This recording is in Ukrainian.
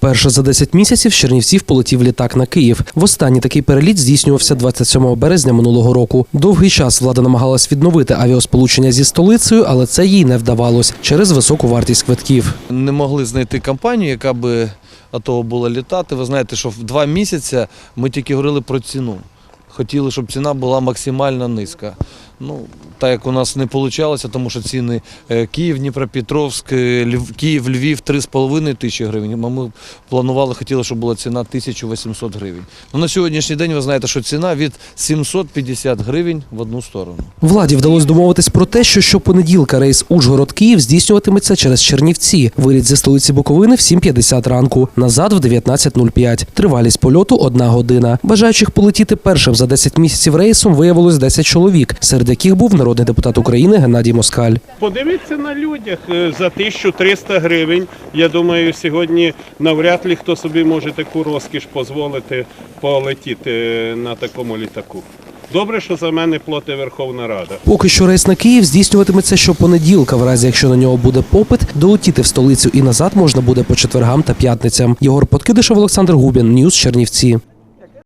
Вперше за 10 місяців Чернівців полетів літак на Київ. Востаннє такий переліт здійснювався 27 березня минулого року. Довгий час влада намагалась відновити авіасполучення зі столицею, але це їй не вдавалось через високу вартість квитків. Не могли знайти компанію, яка би готова була літати. Ви знаєте, що в два місяці ми тільки говорили про ціну. Хотіли, щоб ціна була максимально низька. Ну, так як у нас не вийшло, тому що ціни е, Київ, Дніпропетровськ, е, Льв- Київ, Львів 3,5 тисячі гривень. Ми планували, хотіли, щоб була ціна 1800 гривень. Ну, на сьогоднішній день ви знаєте, що ціна від 750 гривень в одну сторону. Владі вдалося домовитись про те, що щопонеділка рейс Ужгород-Київ здійснюватиметься через Чернівці. Виліт зі столиці Буковини в 7.50 ранку, назад в 19.05. Тривалість польоту – одна година. Бажаючих полетіти першим за 10 місяців рейсом виявилось 10 чоловік, серед яких був народний депутат України Геннадій Москаль. Подивіться на людях е, за 1300 гривень. Я думаю, сьогодні навряд ли хто собі може таку розкіш дозволити полетіти е, на такому літаку. Добре, що за мене платить Верховна Рада. Поки що рейс на Київ здійснюватиметься щопонеділка. В разі якщо на нього буде попит, долетіти в столицю і назад можна буде по четвергам та п'ятницям. Єгор Подкидишев, Олександр Губін, Ньюс Чернівці.